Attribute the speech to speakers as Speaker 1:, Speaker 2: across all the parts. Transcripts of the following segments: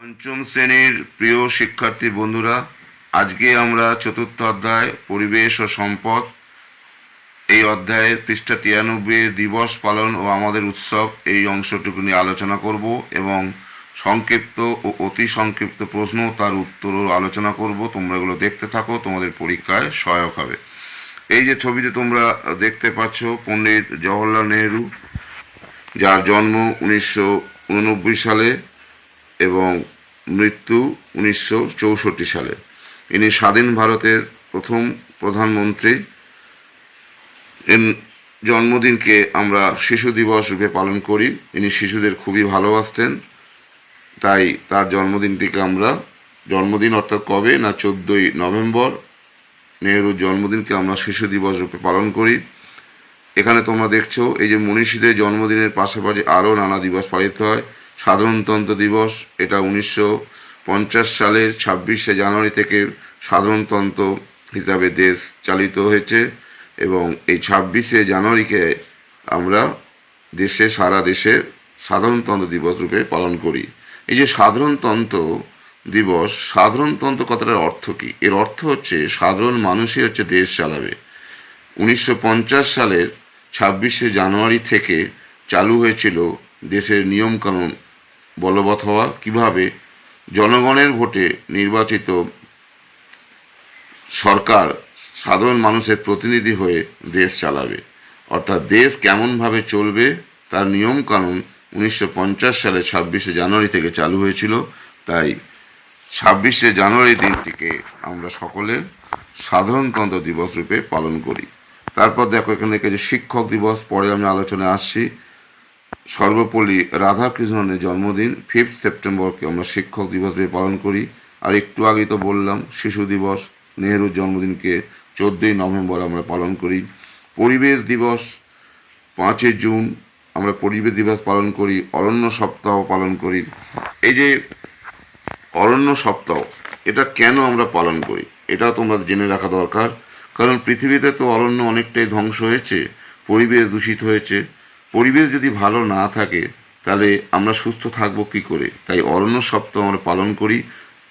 Speaker 1: পঞ্চম শ্রেণির প্রিয় শিক্ষার্থী বন্ধুরা, আজকে আমরা চতুর্থ অধ্যায়, পরিবেশ ও সম্পদ। এই অধ্যায়ের পৃষ্ঠা তিরানব্বই দিবস পালন ও আমাদের উৎসব, এই অংশটুকু নিয়ে আলোচনা করব এবং সংক্ষিপ্ত ও অতি সংক্ষিপ্ত প্রশ্ন তার উত্তরও আলোচনা করব। তোমরা এগুলো দেখতে থাকো, তোমাদের পরীক্ষায় সহায়ক হবে। এই যে ছবিতে তোমরা দেখতে পাচ্ছ, পণ্ডিত জওহরলাল নেহরু, যার জন্ম উনিশশো উননব্বই সালে এবং মৃত্যু উনিশশো চৌষট্টি সালে। ইনি স্বাধীন ভারতের প্রথম প্রধানমন্ত্রী। এর জন্মদিনকে আমরা শিশু দিবস রূপে পালন করি। ইনি শিশুদের খুবই ভালোবাসতেন। তাই তার জন্মদিনটিকে আমরা, জন্মদিন অর্থাৎ কবে না চোদ্দোই নভেম্বর, নেহরুর জন্মদিনকে আমরা শিশু দিবস রূপে পালন করি। এখানে তোমরা দেখছ, এই যে মনীষীদের জন্মদিনের পাশাপাশি আরও নানা দিবস পালিত হয়। সাধারণতন্ত্র দিবস, এটা উনিশশো পঞ্চাশ সালের ছাব্বিশে জানুয়ারি থেকে সাধারণতন্ত্র হিসাবে দেশ চালিত হয়েছে এবং এই ছাব্বিশে জানুয়ারিকে আমরা দেশে, সারা দেশে সাধারণতন্ত্র দিবস রূপে পালন করি। এই যে সাধারণতন্ত্র দিবস সাধারণতন্ত্র কথাটার অর্থ কী? এর অর্থ হচ্ছে সাধারণ মানুষই হচ্ছে দেশ চালাবে। উনিশশো পঞ্চাশ সালের ছাব্বিশে জানুয়ারি থেকে চালু হয়েছিল দেশের নিয়মকানুন বলবৎ হওয়া কীভাবে জনগণের ভোটে নির্বাচিত সরকার সাধারণ মানুষের প্রতিনিধি হয়ে দেশ চালাবে? অর্থাৎ দেশ কেমনভাবে চলবে তার নিয়মকানুন উনিশশো পঞ্চাশ সালে ছাব্বিশে জানুয়ারি থেকে চালু হয়েছিল। তাই ছাব্বিশে জানুয়ারি দিনটিকে আমরা সকলে সাধারণতন্ত্র দিবস রূপে পালন করি। তারপর দেখো এখানে যে শিক্ষক দিবস, পরে আমি আলোচনায় আসছি। সর্বপল্লী রাধাকৃষ্ণনের জন্মদিন ফিফথ সেপ্টেম্বরকে আমরা শিক্ষক দিবস রূপে পালন করি। আর একটু আগেই তো বললাম, শিশু দিবস, নেহরুর জন্মদিনকে চোদ্দোই নভেম্বর আমরা পালন করি। পরিবেশ দিবস, পাঁচই জুন আমরা পরিবেশ দিবস পালন করি। অরণ্য সপ্তাহ পালন করি। এই যে অরণ্য সপ্তাহ, এটা কেন আমরা পালন করি? এটাও তোমরা জেনে রাখা দরকার। কারণ পৃথিবীতে তো অরণ্য অনেকটাই ধ্বংস হয়েছে, পরিবেশ দূষিত হয়েছে। পরিবেশ যদি ভালো না থাকে, তাহলে আমরা সুস্থ থাকব কি করে? তাই অরণ্য সপ্তাহ আমরা পালন করি।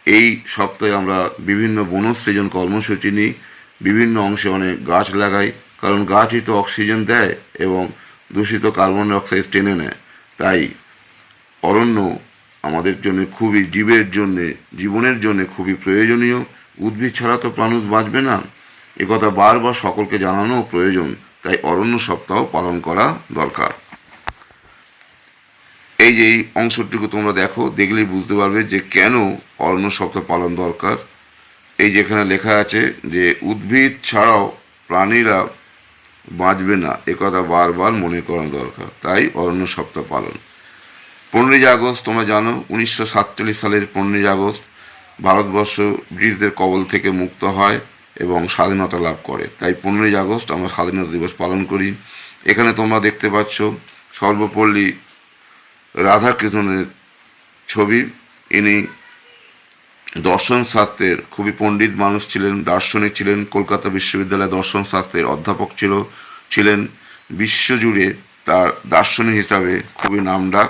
Speaker 1: এই সপ্তাহে আমরা বিভিন্ন বনসৃজন কর্মসূচি নিই। বিভিন্ন অংশে অনেক গাছ লাগাই। কারণ গাছই তো অক্সিজেন দেয় এবং দূষিত কার্বন ডাই অক্সাইড টেনে নেয়। তাই অরণ্য আমাদের জন্য খুবই, জীবের জন্য, জীবনের জন্য খুবই প্রয়োজনীয়। উদ্ভিদ ছাড়া তো মানুষ বাঁচবে না। একথা বারবার সকলকে জানানো প্রয়োজন। তাই অরণ্য সপ্তাহ পালন করা দরকার। এই যে এই অংশটুকু তোমরা দেখো, দেখলেই বুঝতে পারবে যে কেন অরণ্য সপ্তাহ পালন দরকার। এই যেখানে লেখা আছে যে, উদ্ভিদ ছাড়াও প্রাণীরা বাঁচবে না একথা বারবার মনে করানো দরকার, তাই অরণ্য সপ্তাহ পালন। পনেরোই আগস্ট, তোমরা জানো, উনিশশো সাতচল্লিশ সালের পনেরোই আগস্ট ভারতবর্ষ ব্রিটিশদের কবল থেকে মুক্ত হয়। এবং স্বাধীনতা লাভ করে। তাই পনেরোই আগস্ট আমরা স্বাধীনতা দিবস পালন করি। এখানে তোমরা দেখতে পাচ্ছ সর্বপল্লী রাধাকৃষ্ণনের ছবি। ইনি দর্শন শাস্ত্রের খুবই পণ্ডিত মানুষ ছিলেন, দার্শনিক ছিলেন, কলকাতা বিশ্ববিদ্যালয়ে দর্শন শাস্ত্রের অধ্যাপক ছিল, ছিলেন বিশ্বজুড়ে তার দার্শনিক হিসাবে খুবই নামডাক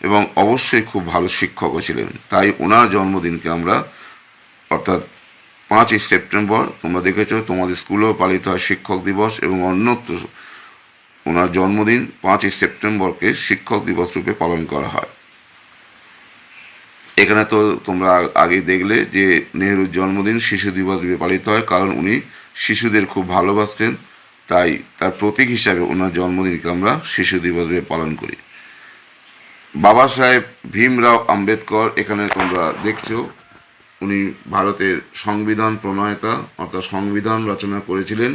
Speaker 1: এবং অবশ্যই খুব ভালো শিক্ষকও ছিলেন। তাই ওনার জন্মদিনকে আমরা অর্থাৎ পাঁচই সেপ্টেম্বর, তোমরা দেখেছ, তোমাদের স্কুলেও পালিত হয় শিক্ষক দিবস এবং অন্যত্র ওনার জন্মদিন পাঁচই সেপ্টেম্বরকে শিক্ষক দিবস রূপে পালন করা হয়। এখানে তো তোমরা আগে দেখলে যে নেহরুর জন্মদিন শিশু দিবস রূপে পালিত হয়, কারণ উনি শিশুদের খুব ভালোবাসতেন, তাই তার প্রতীক হিসাবে ওনার জন্মদিনকে আমরা শিশু দিবস রূপে পালন করি। বাবা সাহেব ভীমরাও আম্বেদকর, এখানে তোমরা দেখছ উনি ভারতের সংবিধান প্রণয়তা অর্থাৎ সংবিধান রচনা করেছিলেন,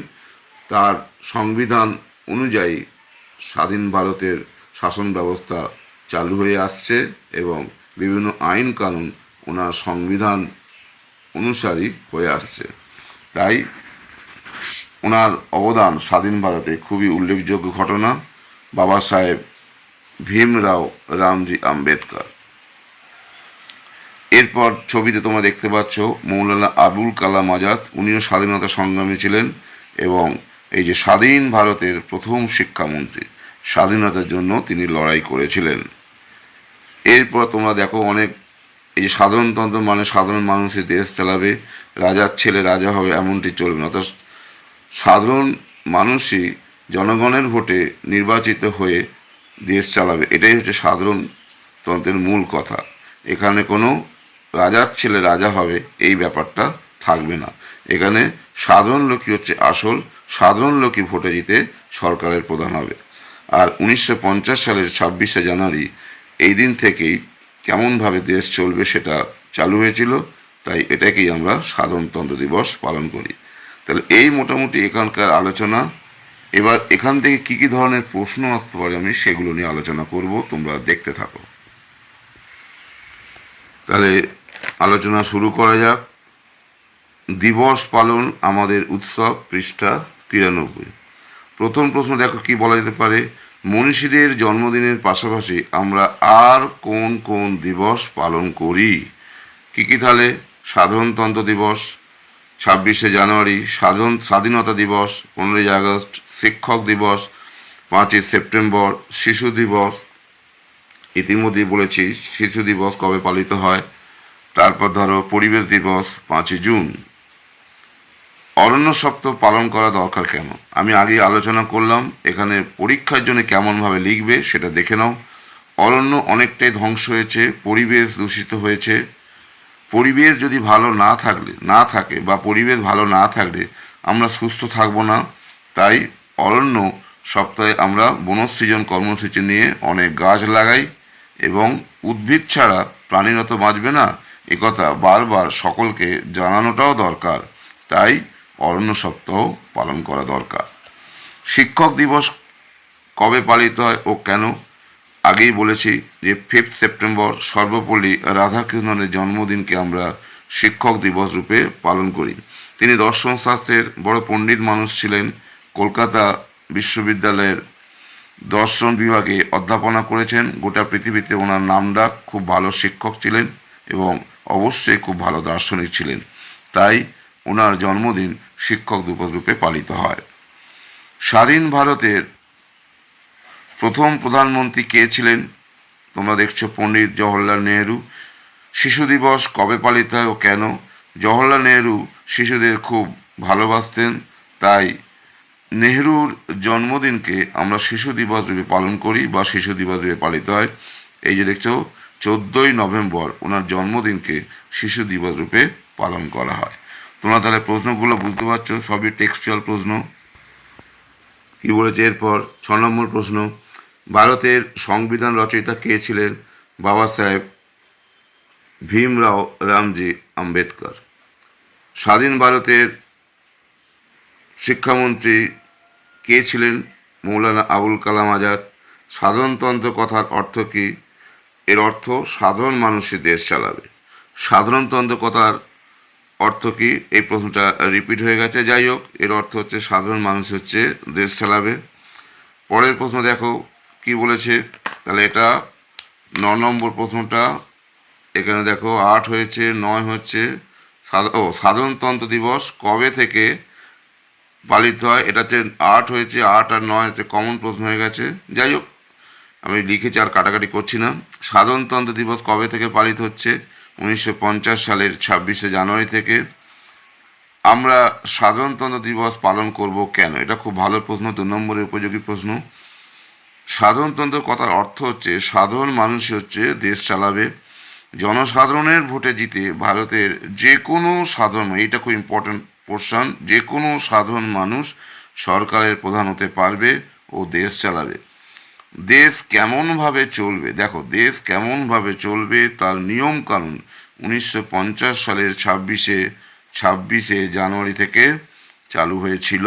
Speaker 1: তার সংবিধান অনুযায়ী স্বাধীন ভারতের শাসন ব্যবস্থা চালু হয়ে আসছে এবং বিভিন্ন আইন কানুন ওনার সংবিধান অনুসারী হয়ে আসছে। তাই ওনার অবদান স্বাধীন ভারতে খুবই উল্লেখযোগ্য ঘটনা। বাবা সাহেব ভীমরাও রামজি আম্বেদকর। এরপর ছবিতে তোমরা দেখতে পাচ্ছ মৌলানা আবুল কালাম আজাদ, উনিও স্বাধীনতা সংগ্রামী ছিলেন এবং এই যে স্বাধীন ভারতের প্রথম শিক্ষামন্ত্রী, স্বাধীনতার জন্য তিনি লড়াই করেছিলেন। এরপর তোমরা দেখো অনেক, এই যে সাধারণতন্ত্র মানে সাধারণ মানুষই দেশ চালাবে, রাজার ছেলে রাজা হবে এমনটি চলবে না। অর্থাৎ সাধারণ মানুষই জনগণের ভোটে নির্বাচিত হয়ে দেশ চালাবে। এটাই হচ্ছে সাধারণতন্ত্রের মূল কথা। এখানে কোনো রাজার ছেলে রাজা হবে, এই ব্যাপারটা থাকবে না। এখানে সাধারণ লোকই হচ্ছে আসল, সাধারণ লোকই ভোটে জিতে সরকারের প্রধান হবে। আর উনিশশো পঞ্চাশ সালের ছাব্বিশে জানুয়ারি, এই দিন থেকেই কেমনভাবে দেশ চলবে সেটা চালু হয়েছিল, তাই এটাকেই আমরা সাধারণতন্ত্র দিবস পালন করি। তাহলে এই মোটামুটি এখানকার আলোচনা। এবার এখান থেকে কি কি ধরনের প্রশ্ন আসতে পারে আমি সেগুলো নিয়ে আলোচনা করব, তোমরা দেখতে থাকো। তাহলে আলোচনা শুরু করা যাক। দিবস পালন আমাদের উৎসব, পৃষ্ঠা তিরানব্বই। প্রথম প্রশ্ন, দেখো কি বলা যেতে পারে? মনীষীদের জন্মদিনের পাশাপাশি আমরা আর কোন কোন দিবস পালন করি? কি কি তাহলে? সাধারণতন্ত্র দিবস, ছাব্বিশে জানুয়ারি সাধারণ স্বাধীনতা দিবস, পনেরোই আগস্ট, শিক্ষক দিবস, পাঁচই সেপ্টেম্বর, শিশু দিবস। ইতিমধ্যেই বলেছি, শিশু দিবস কবে পালিত হয়? তারপর ধরো পরিবেশ দিবস পাঁচই জুন। অরণ্য সপ্তাহ পালন করা দরকার কেন? আমি আগে আলোচনা করলাম, এখানে পরীক্ষার জন্য কেমনভাবে লিখবে সেটা দেখে নাও। অরণ্য অনেকটাই ধ্বংস হয়েছে, পরিবেশ দূষিত হয়েছে। পরিবেশ যদি ভালো না থাকলে, না থাকে বা পরিবেশ ভালো না থাকলে আমরা সুস্থ থাকব না। তাই অরণ্য সপ্তাহে আমরা বনসৃজন কর্মসূচি নিয়ে অনেক গাছ লাগাই এবং উদ্ভিদ ছাড়া প্রাণীরা তো বাঁচবে না। একথা বারবার সকলকে জানানোটাও দরকার, তাই অরণ্য সপ্তাহ পালন করা দরকার। শিক্ষক দিবস কবে পালিত হয় ও কেন? আগেই বলেছি যে ফিফথ সেপ্টেম্বর সর্বপল্লী রাধাকৃষ্ণনের জন্মদিনকে আমরা শিক্ষক দিবস রূপে পালন করি। তিনি দর্শন শাস্ত্রের বড় পণ্ডিত মানুষ ছিলেন, কলকাতা বিশ্ববিদ্যালয়ের দর্শন বিভাগে অধ্যাপনা করেছেন। গোটা পৃথিবীতে ওনার নামডাক খুব ভালো শিক্ষক ছিলেন এবং অবশ্যই খুব ভালো দার্শনিক ছিলেন। তাই ওনার জন্মদিন শিক্ষক দিবস রূপে পালিত হয়। স্বাধীন ভারতের প্রথম প্রধানমন্ত্রী কে ছিলেন? তোমরা দেখছ পণ্ডিত জওহরলাল নেহেরু। শিশু দিবস কবে পালিত হয় ও কেন? জওহরলাল নেহরু শিশুদের খুব ভালোবাসতেন। তাই নেহরুর জন্মদিনকে আমরা শিশু দিবস রূপে পালন করি বা শিশু দিবস রূপে পালিত হয়। এই যে দেখছ চোদ্দোই নভেম্বর ওনার জন্মদিনকে শিশু দিবস রূপে পালন করা হয়। তোমরা তাহলে প্রশ্নগুলো বুঝতে পারছ, সবই টেক্সচুয়াল প্রশ্ন। কি বলেছে? এরপর ছ নম্বর প্রশ্ন। ভারতের সংবিধান রচয়িতা কে ছিলেন? বাবা সাহেব ভীমরাও রামজি আম্বেদকর। স্বাধীন ভারতের শিক্ষামন্ত্রী কে ছিলেন? মৌলানা আবুল কালাম আজাদ। সাধারণতন্ত্র কথার অর্থ কী? এর অর্থ সাধারণ মানুষই দেশ চালাবে। সাধারণতন্ত্র কথার অর্থ কী? এই প্রশ্নটা রিপিট হয়ে গেছে। যাই হোক, এর অর্থ হচ্ছে সাধারণ মানুষ হচ্ছে দেশ চালাবে। পরের প্রশ্ন দেখো, কি বলেছে? তাহলে এটা ন নম্বর প্রশ্নটা। এখানে দেখো, আট হয়েছে, নয় হচ্ছে ও সাধারণতন্ত্র দিবস কবে থেকে পালিত হয়? এটা হচ্ছে আট হয়েছে, আট আর নয় হচ্ছে কমন প্রশ্ন হয়ে গেছে। যাই হোক আমি লিখেছি আর কাটাকাটি করছি না। সাধারণতন্ত্র দিবস কবে থেকে পালিত হচ্ছে? উনিশশো পঞ্চাশ সালের ছাব্বিশে জানুয়ারি থেকে। আমরা সাধারণতন্ত্র দিবস পালন করব কেন? এটা খুব ভালো প্রশ্ন, দু নম্বরের উপযোগী প্রশ্ন। সাধারণতন্ত্র কথার অর্থ হচ্ছে, সাধারণ মানুষই হচ্ছে দেশ চালাবে। জনসাধারণের ভোটে জিতে ভারতের যে কোনো সাধারণ এইটা খুব ইম্পর্ট্যান্ট পোর্শন যে কোনো সাধারণ মানুষ সরকারের প্রধান হতে পারবে ও দেশ চালাবে। দেশ কেমনভাবে চলবে? দেখো, দেশ কেমনভাবে চলবে তার নিয়ম কানুন উনিশশো সালের ছাব্বিশে ছাব্বিশে জানুয়ারি থেকে চালু হয়েছিল।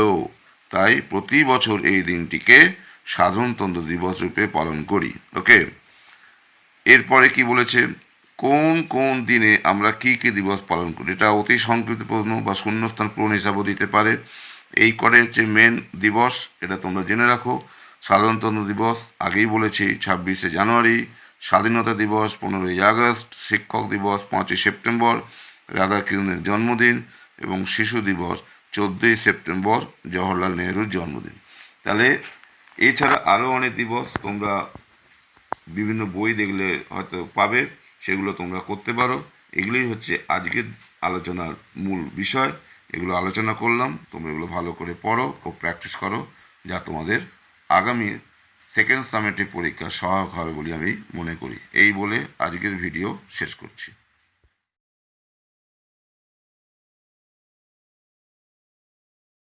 Speaker 1: তাই প্রতি বছর এই দিনটিকে সাধারণতন্ত্র দিবস রূপে পালন করি। ওকে এরপরে কি বলেছে? কোন কোন দিনে আমরা কি কি দিবস পালন করি? এটা অতি সংকৃত প্রশ্ন বা শূন্যস্থান পূরণ হিসাবেও দিতে পারে। এই করে হচ্ছে মেন দিবস, এটা তোমরা জেনে রাখো। সাধারণতন্ত্র দিবস, আগেই বলেছি, ছাব্বিশে জানুয়ারি, স্বাধীনতা দিবস, পনেরোই আগস্ট, শিক্ষক দিবস, পাঁচই সেপ্টেম্বর রাধাকৃষ্ণের জন্মদিন এবং শিশু দিবস, চোদ্দোই সেপ্টেম্বর, জওহরলাল নেহরুর জন্মদিন। তাহলে, এছাড়া আরও অনেক দিবস তোমরা বিভিন্ন বই দেখলে হয়তো পাবে, সেগুলো তোমরা করতে পারো। এগুলোই হচ্ছে আজকের আলোচনার মূল বিষয়। এগুলো আলোচনা করলাম, তোমরা এগুলো ভালো করে পড়ো ও প্র্যাকটিস করো, যা তোমাদের আগামী সেকেন্ড সামেটিক পরীক্ষা সহায়ক হবে বলে আমি মনে করি। এই বলে আজকের ভিডিও শেষ করছি।